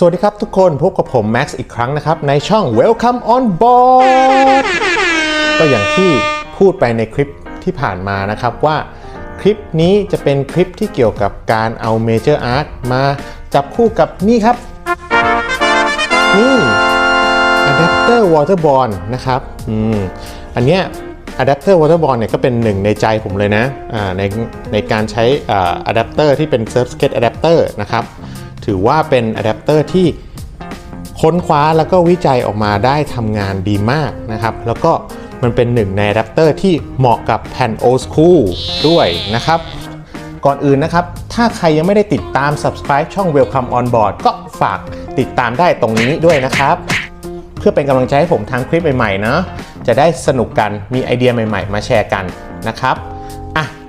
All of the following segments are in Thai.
สวัสดีครับทุกคนพบกับผม Max อีกครั้งนะครับ ในช่อง Welcome on board ก็อย่างที่พูดไปในคลิปที่ผ่านมานะครับว่าคลิปนี้จะเป็นคลิปที่เกี่ยวกับการเอา Major Art มาจับคู่กับนี่ครับ นี่ Adapter Waterborne นะครับอืมอันเนี้ย Adapter Waterborne เนี่ยก็เป็นหนึ่งในใจผมเลยนะอ่าในในการใช้อ่า Adapter ที่เป็น Surf Skate Adapter นะครับ ถือว่าเป็น Adapter ที่ค้นคว้าแล้วก็วิจัยออกมาได้ทำงานดีมากนะครับ แล้วก็มันเป็นหนึ่งในอะแดปเตอร์ที่เหมาะกับแผ่น old school ด้วยนะครับ ก่อนอื่นนะครับ ถ้าใครยังไม่ได้ติดตาม subscribe ช่อง Welcome on board ก็ฝากติดตามได้ตรงนี้ด้วยนะครับ เพื่อเป็นกำลังใจให้ผมทำคลิปใหม่ๆเนาะจะได้สนุกกันมีไอเดียใหม่ ๆ มาแชร์กันนะครับ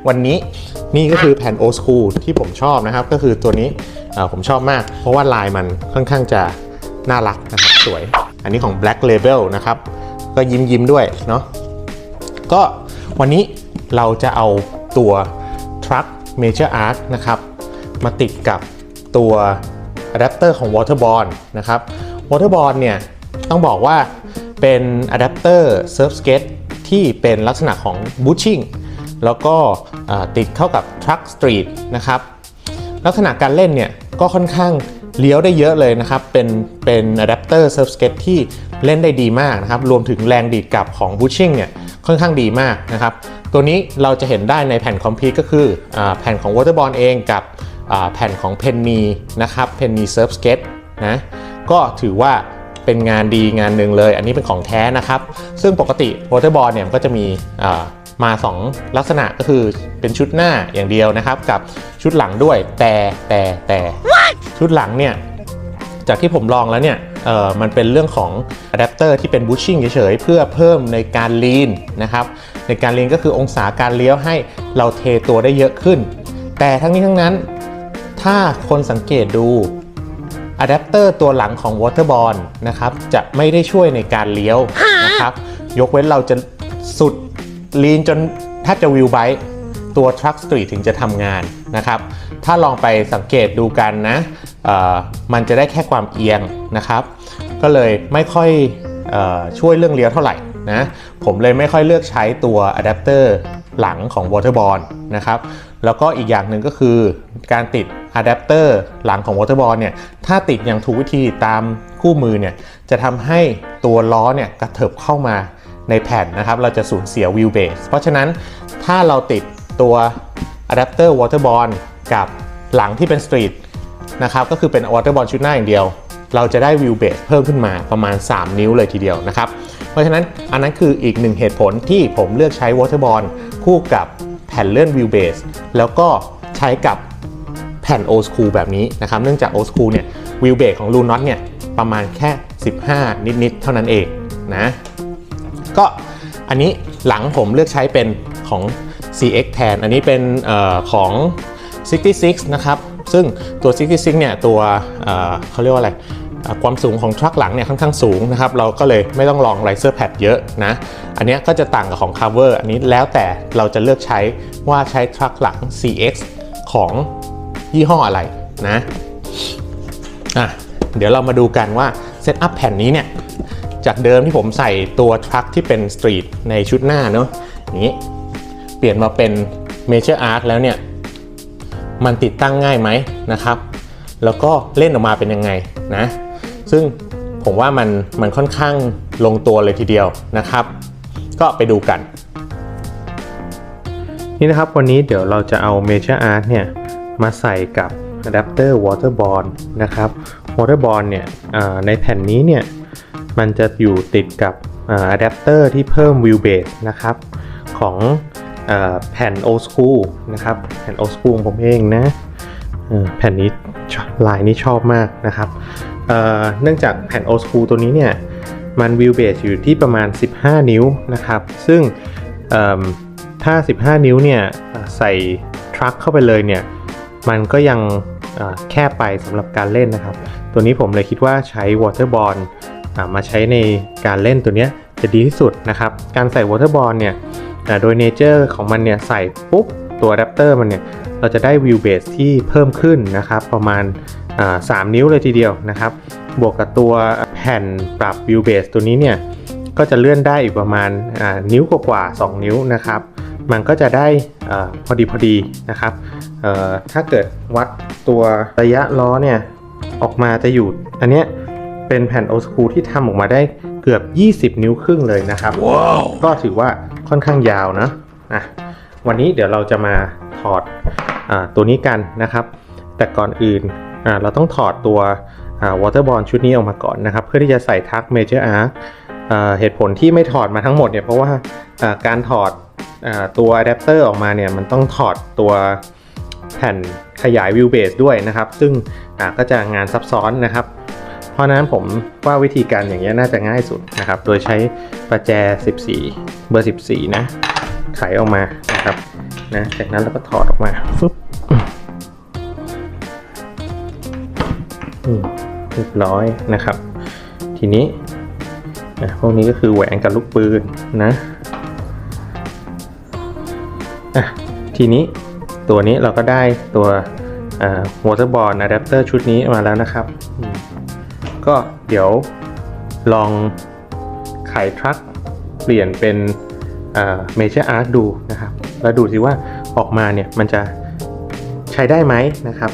วันนี้นี่ก็คือแผ่น old school ที่ผมชอบนะครับ ก็คือตัวนี้ผมชอบมาก เพราะว่าลายมันค่อนข้างจะน่ารักนะครับสวย อันนี้ของ Black Label นะครับ ก็ยิ้มยิ้มด้วยเนาะก็วันนี้เราจะเอาตัว Truck Major Arc นะครับ มาติดกับตัวอะแดปเตอร์ของ Waterborne นะครับ Waterborne เนี่ยต้องบอกว่าเป็นอะแดปเตอร์ Surf Skate ที่เป็นลักษณะของ Bushing แล้วก็ติดเข้ากับ Truck Street นะครับลักษณะการเล่นเนี่ยก็ค่อนข้างเลี้ยวได้เยอะเลยนะครับ เป็นเป็นอะแดปเตอร์เซิร์ฟสเก็ตที่เล่นได้ดีมากนะครับ รวมถึงแรงดีดกลับของบูชิ่งเนี่ยค่อนข้างดีมากนะครับ ตัวนี้เราจะเห็นได้ในแผ่นคอมพิวก็คืออแผ่นของ Waterborne เองกับแผ่นของ Penny นะครับ Penny Surf Skate นะก็ถือว่าเป็นงานดีงานหนึ่งเลย อันนี้เป็นของแท้นะครับ ซึ่งปกติ Waterborne เนี่ยก็จะมี มา 2 ลักษณะก็คือเป็นชุดหน้าอย่างเดียวนะครับ กับชุดหลังด้วยแต่แต่แต่ชุดหลังเนี่ยจากที่ผมลองแล้วเนี่ยเออมันเป็นเรื่องของอะแดปเตอร์ที่เป็นบูชชิ่งเฉยๆ เพื่อเพิ่มในการลีนนะครับ ในการลีนก็คือองศาการเลี้ยวให้เราเทตัวได้เยอะขึ้น แต่ทั้งนี้ทั้งนั้น ถ้าคนสังเกตดูอะแดปเตอร์ตัวหลังของ Waterborne นะครับจะไม่ได้ช่วยในการเลี้ยวนะครับ ยกเว้นเราจะสุด ลีนจนถ้าจะวิวไบต์ตัว Truck Street ถึงจะทำงานนะครับ ถ้าลองไปสังเกตดูกันนะมันจะได้แค่ความเอียงนะครับ ก็เลยไม่ค่อยออช่วยเรื่องเลี้ยวเท่าไหร่นะผมเลยไม่ค่อยเลือกใช้ตัวอะแดปเตอร์หลังของ Waterborne นะครับแล้วก็อีกอย่างหนึ่งก็คือการติดอะแดปเตอร์หลังของ Waterborne เนี่ยถ้าติดอย่างถูกวิธีตามคู่มือเนี่ยจะทำให้ตัวล้อเนี่ยกระเถิบเข้ามา ในแผ่นนะครับ เราจะสูญเสียวิวเบสเพราะฉะนั้นถ้าเราติดตัวอะแดปเตอร์ Waterborne กับหลังที่เป็นสตรีทนะครับก็คือเป็น Waterborne ชุดหน้าอย่างเดียว เราจะได้วิวเบสเพิ่มขึ้นมาประมาณ 3 นิ้วเลยทีเดียวนะครับ เพราะฉะนั้นอันนั้นคืออีกหนึ่งเหตุผลที่ผมเลือกใช้ Waterborne คู่กับแผ่นเลื่อนวิวเบสแล้วก็ใช้กับแผ่น Old School แบบนี้นะครับเนื่องจาก Old School เนี่ยวิวเบสของลูน็อตเนี่ยประมาณแค่ 15 นิด ๆ เท่านั้นเองนะ ก็อันนี้หลังผมเลือกใช้เป็นของ CX แทน อันนี้เป็นออของ 66 นะครับ ซึ่งตัว 66 เนี่ย ตัวเเขาเรียกว่าอะไร ความสูงของทรัคหลังเนี่ยค่อนข้างสูงนะครับ เราก็เลยไม่ต้องลองไ i เซอร์แพดเยอะนะ อันนี้ก็จะต่างกับของ cover อันนี้แล้วแต่เราจะเลือกใช้ว่าใช้ทรัคหลัง CX ของยี่ห้ออะไรนะ อะ เดี๋ยวเรามาดูกันว่าเซตอัพแผ่นนี้เนี่ย จากเดิมที่ผมใส่ตัวทรัคที่เป็นสตรีทในชุดหน้าเนาะอย่างนี้ เปลี่ยนมาเป็นเมเจอร์อาร์แล้วเนี่ย มันติดตั้งง่ายไหมนะครับ แล้วก็เล่นออกมาเป็นยังไงนะ ซึ่งผมว่ามันมันค่อนข้างลงตัวเลยทีเดียวนะครับ ก็ไปดูกัน นี่นะครับ วันนี้เดี๋ยวเราจะเอา Major Art เนี่ย มาใส่กับอะแดปเตอร์ Waterborne นะครับ Waterborne เนี่ยในแผ่นนี้เนี่ย มันจะอยู่ติดกับอะแดปเตอร์ที่เพิ่ม Wheelbase นะครับของอแผ่น Old School นะครับแผ่น Old School ของผมเองนะแผ่นนี้ลายนี้ชอบมากนะครับเนื่องจากแผ่น Old School ตัวนี้เนี่ยมัน Wheelbase อยู่ที่ประมาณ 15 นิ้วนะครับ ซึ่งถ้า 15 นิ้วเนี่ยใส่ทรัคเข้าไปเลยเนี่ยมันก็ยังแคบไปสำหรับการเล่นนะครับ ตัวนี้ผมเลยคิดว่าใช้ Waterborne อ่า มาใช้ในการเล่นตัวนี้จะดีที่สุดนะครับ การใส่ Waterborne เนี่ยโดยเนเจอร์ของมันเนี่ยใส่ปุ๊บตัวอะแดปเตอร์มันเนี่ยเราจะได้วิวเบสที่เพิ่มขึ้นนะครับ ประมาณอ่าสามนิ้วเลยทีเดียวนะครับ บวกกับตัวแผ่นปรับวิวเบสตัวนี้เนี่ยก็จะเลื่อนได้อีกประมาณนิ้วกว่าๆ2นิ้วนะครับ มันก็จะได้อพอดีพอดีนะครับ ถ้าเกิดวัดตัวระยะล้อเนี่ยออกมาจะอยู่อันเนี้ย เป็นแผ่นโอสคูที่ทำออกมาได้เกือบ 20 นิ้วครึ่งเลยนะครับก็ถือว่าค่อนข้างยาวนะอะวันนี้เดี๋ยวเราจะมาถอดอาตัวนี้กันนะครับ แต่ก่อนอื่นอาเราต้องถอดตัววอเตอร์บอลชุดนี้ออกมาก่อนนะครับ เพื่อที่จะใส่ทักเมเจอร์อาร์เหตุผลที่ไม่ถอดมาทั้งหมดเนี่ยเพราะว่าอ่าการถอดอาตัวอะแดปเตอร์ออกมาเนี่ยมันต้องถอดตัวแผ่นขยายวิวเบสด้วยนะครับ ซึ่งอ่าก็จะงานซับซ้อนนะครับเพ ราะนั้นผมว่าวิธีการอย่างนี้ยน่าจะง่ายสุดนะครับ โดยใช้ประแจ 14 เบอร์ 14 นะไขออกมานะครับนะจากนั้นเราก็ถอดออกมาฟึบเรียบร้อยนะครับ ทีนี้อะพวกนี้ก็คือแหวนกับลูกปืนนะอะทีนี้ตัวนี้เราก็ได้ตัวอ่าวอเตอร์บอลอะแดปเตอร์ชุดนี้มาแล้วนะครับ ก็เดี๋ยวลองขายทรัคเปลี่ยนเป็นเมเจอร์อาร์ตดูนะครับ แล้วดูสิว่าออกมาเนี่ยมันจะใช้ได้ไหมนะครับ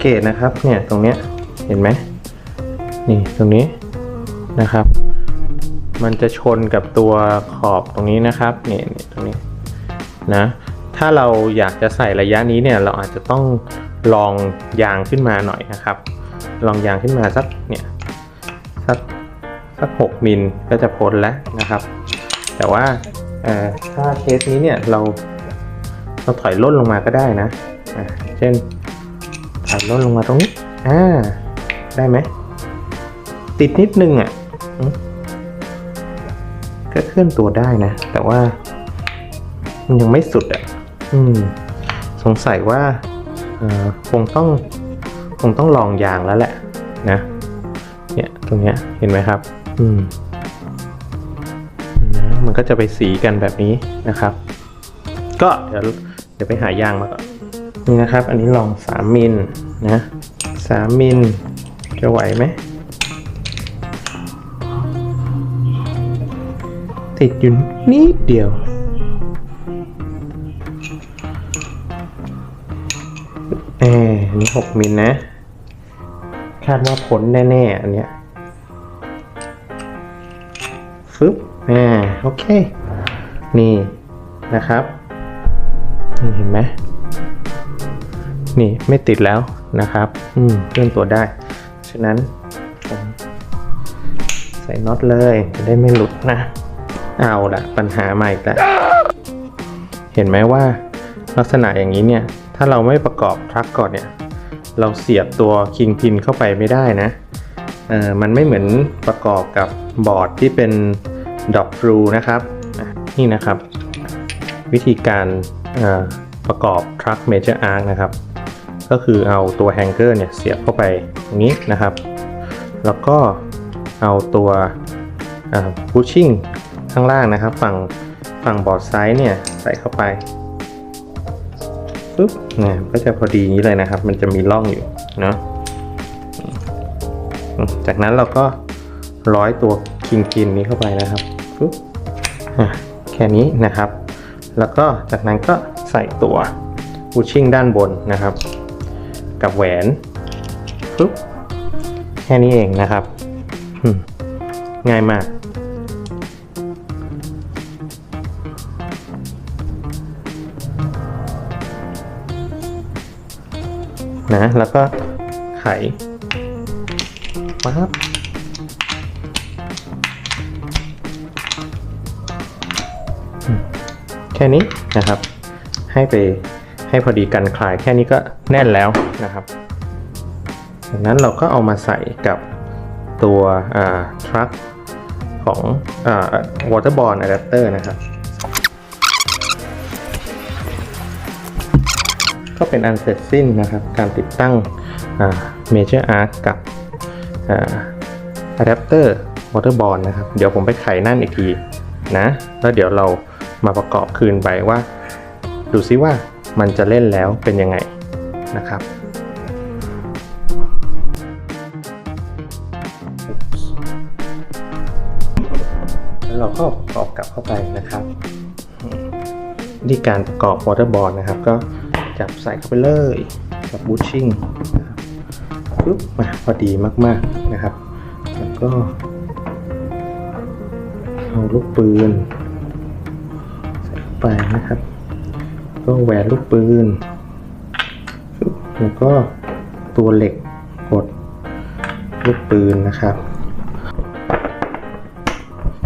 เกตนะครับเนี่ยตรงเนี้ยเห็นไหมนี่ตรงนี้นะครับ มันจะชนกับตัวขอบตรงนี้นะครับเนี่ยตรงนี้นะถ้าเราอยากจะใส่ระยะนี้เนี่ยเราอาจจะต้องลองยางขึ้นมาหน่อยนะครับ ลองยางขึ้นมาสักเนี่ยสักสักหกมิลก็จะพ้นแล้วนะครับ แต่ว่าถ้าเคสนี้เนี่ยเราเราถอยล่นลงมาก็ได้นะะเช่น ล่นลงมาตรงนี้ อ่า ได้ไหม ติดนิดนึงอะ ก็เคลื่อนตัวได้นะ แต่ว่า มันยังไม่สุดอะ อืม สงสัยว่าคงต้อง คงต้องลองยางแล้วแหละนะ เนี่ย ตรงเนี้ย เห็นไหมครับ อืมนะ มันก็จะไปสีกันแบบนี้นะครับ ก็เดี๋ยวเดี๋ยวไปหายางมาก่อน นี่นะครับ อันนี้ลอง 3 มิลนะ3มิลจะไหวไหม ติดอยู่นิดเดียว เอออันนี้6มิลนะ คาดว่าพ้นแน่ ๆ อันเนี้ยฟึบอ่าโอเค นี่นะครับ นี่เห็นไหม นี่ไม่ติดแล้วนะครับ อืมเคลื่อนตัวได้ ฉะนั้นผมใส่น็อตเลยจะได้ไม่หลุดนะ เอาละปัญหาใหม่ละเห็นไหมว่าลักษณะอย่างนี้เนี่ย ถ้าเราไม่ประกอบทรัคก่อนเนี่ย เราเสียบตัวคิงพินเข้าไปไม่ได้นะเออมันไม่เหมือนประกอบกับบอร์ดที่เป็นดอกฟลูนะครับ นี่นะครับ วิธีการประกอบ Truck Major Arc นะครับ ก็คือเอาตัวแฮงเกอร์เนี่ยเสียบเข้าไปตรงนี้นะครับ แล้วก็เอาตัวพุชชิ่งข้างล่างนะครับ ฝั่งฝั่งบอร์ดไซด์เนี่ยใส่เข้าไปปุ๊บเนี่ยก็จะพอดีนี้เลยนะครับ มันจะมีร่องอยู่เนาะจากนั้นเราก็ร้อยตัวคิงกินนี้เข้าไปนะครับปุ๊บแค่นี้นะครับ แล้วก็จากนั้นก็ใส่ตัวบูชิ่งด้านบนนะครับ กับแหวนปุ๊บแค่นี้เองนะครับ ง่ายมากนะแล้วก็ไขปั๊บแค่นี้นะครับ ให้ไป ให้พอดีกันคลายแค่นี้ก็แน่นแล้วนะครับจากนั้นเราก็เอามาใส่กับตัวทรัคของอ่า waterborne adapter นะครับ ก็เป็นอันเสร็จสิ้นนะครับ การติดตั้งอ่า Major Arc กับอ่า Adapter Waterborne นะครับ เดี๋ยวผมไปไขนั่นอีกทีนะ แล้วเดี๋ยวเรามาประกอบคืนไปว่า ดูซิว่า มันจะเล่นแล้วเป็นยังไงนะครับแล้วเราก็ประกอบกลับเข้าไปนะครับนี่การประกอบ waterboard นะครับ ก็จับใส่เข้าไปเลยกับบูชชิ่งปุ๊บมาพอดีมาก ๆนะครับ แล้วก็เอาลูกปืน ใส่เข้าไปนะครับ ก็แหวนลูกปืน แล้วก็ตัวเหล็กกดลูกปืนนะครับ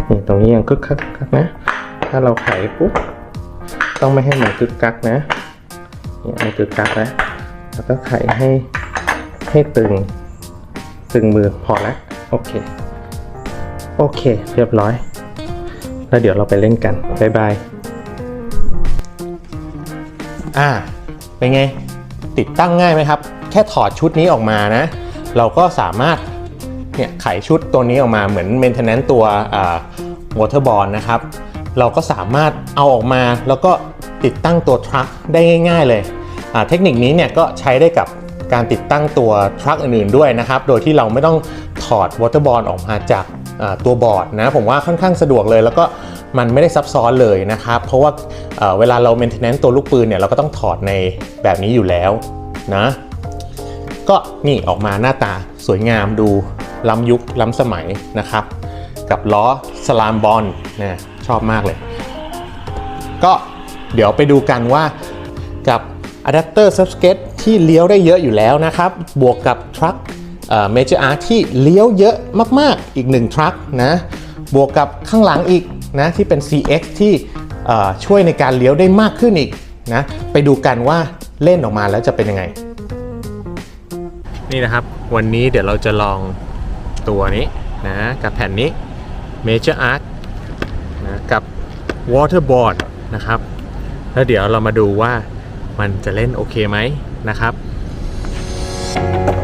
นี่ตรงนี้ยังกึกกักกักนะ ถ้าเราไขปุ๊บต้องไม่ให้มันกึกกักนะเนี่ยไม่กึกกักนะแล้วก็ไขให้ให้ตึงตึงมือพอแล้วโอเค โอเค เรียบร้อย แล้วเดี๋ยวเราไปเล่นกัน บ๊ายบาย อ่าเป็นไงติดตั้งง่ายไหมครับ แค่ถอดชุดนี้ออกมานะ เราก็สามารถเนี่ยไขชุดตัวนี้ออกมาเหมือน maintenance ตัววอเตอร์บอลนะครับ เราก็สามารถเอาออกมาแล้วก็ติดตั้งตัวทรัคได้ง่าย ๆ เลยอ่าเทคนิคนี้เนี่ยก็ใช้ได้กับการติดตั้งตัวทรัคอื่นๆด้วยนะครับ โดยที่เราไม่ต้องถอดวอเตอร์บอลออกมาจากอ่าตัวบอร์ดนะ ผมว่าค่อนข้างสะดวกเลย แล้วก็ มันไม่ได้ซับซ้อนเลยนะครับ เพราะว่าเเวลาเรา maintenance ตัวลูกปืนเนี่ยเราก็ต้องถอดในแบบนี้อยู่แล้วนะก็นี่ออกมาหน้าตาสวยงามดูล้ำยุคล้ำสมัยนะครับ กับล้อสลามบอลนะชอบมากเลย ก็เดี๋ยวไปดูกันว่ากับอะแดปเตอร์ซับสเกตที่เลี้ยวได้เยอะอยู่แล้วนะครับ บวกกับทรัคเมเจอร์อาร์ที่เลี้ยวเยอะมาก ๆ อีก1ทรัคนะ บวกกับข้างหลังอีก นะที่เป็น CX ที่เอ่ช่วยในการเลี้ยวได้มากขึ้นอีกนะไปดูกันว่าเล่นออกมาแล้วจะเป็นยังไง นี่นะครับวันนี้เดี๋ยวเราจะลองตัวนี้นะกับแผ่นนี้ Major Arc นะกับ Waterboard นะครับ แล้วเดี๋ยวเรามาดูว่ามันจะเล่นโอเคไหมนะครับเ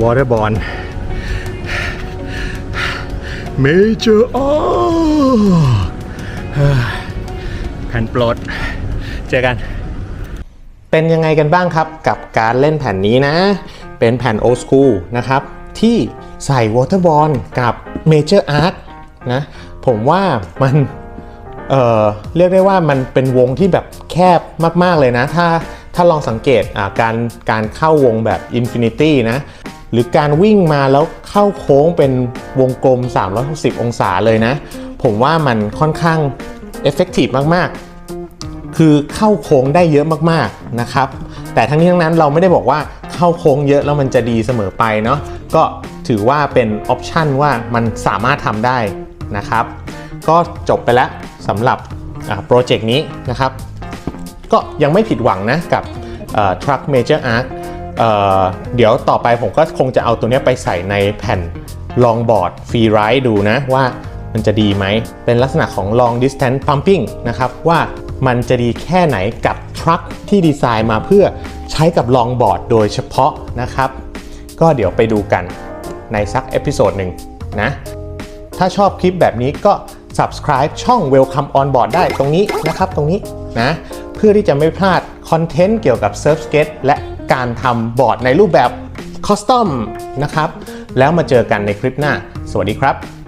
วอเตอร์บอลเมเจอร์อแผ่นปลดเจอกัน เป็นยังไงกันบ้างครับกับการเล่นแผ่นนี้นะ เป็นแผ่นโอ s คูลนะครับ ที่ใส่วอเตอร์บอลกับเมเจอร์อาร์ตนะ ผมว่ามันเอ่อเรียกได้ว่ามันเป็นวงที่แบบแคบมาก ๆ เลยนะ ถ้าถ้าลองสังเกตการการเข้าวงแบบ Infinity นะ หรือการวิ่งมาแล้วเข้าโค้งเป็นวงกลม 360 องศาเลยนะ ผมว่ามันค่อนข้างเอฟเฟกตีฟมากๆ คือเข้าโค้งได้เยอะมากๆนะครับ แต่ทั้งนี้ทั้งนั้นเราไม่ได้บอกว่าเข้าโค้งเยอะแล้วมันจะดีเสมอไปเนาะก็ถือว่าเป็นออปชันว่ามันสามารถทำได้นะครับ ก็จบไปแล้วสำหรับโปรเจกต์นี้นะครับ ก็ยังไม่ผิดหวังนะกับ Truck Major Arc เเดี๋ยวต่อไปผมก็คงจะเอาตัวนี้ไปใส่ในแผ่นลองบอร์ดฟรีไรด์ดูนะว่ามันจะดีไหม เป็นลักษณะของ long distance pumping นะครับ ว่ามันจะดีแค่ไหนกับทรัคที่ดีไซน์มาเพื่อใช้กับลองบอร์ดโดยเฉพาะนะครับ ก็เดี๋ยวไปดูกันในสักเอพิโซดหนึ่งนะ ถ้าชอบคลิปแบบนี้ก็ subscribe ช่อง Welcome on Board ได้ตรงนี้นะครับตรงนี้นะ เพื่อที่จะไม่พลาดคอนเทนต์เกี่ยวกับ Surf Skate และ การทำบอร์ดในรูปแบบคอสตอมนะครับ แล้วมาเจอกันในคลิปหน้า สวัสดีครับ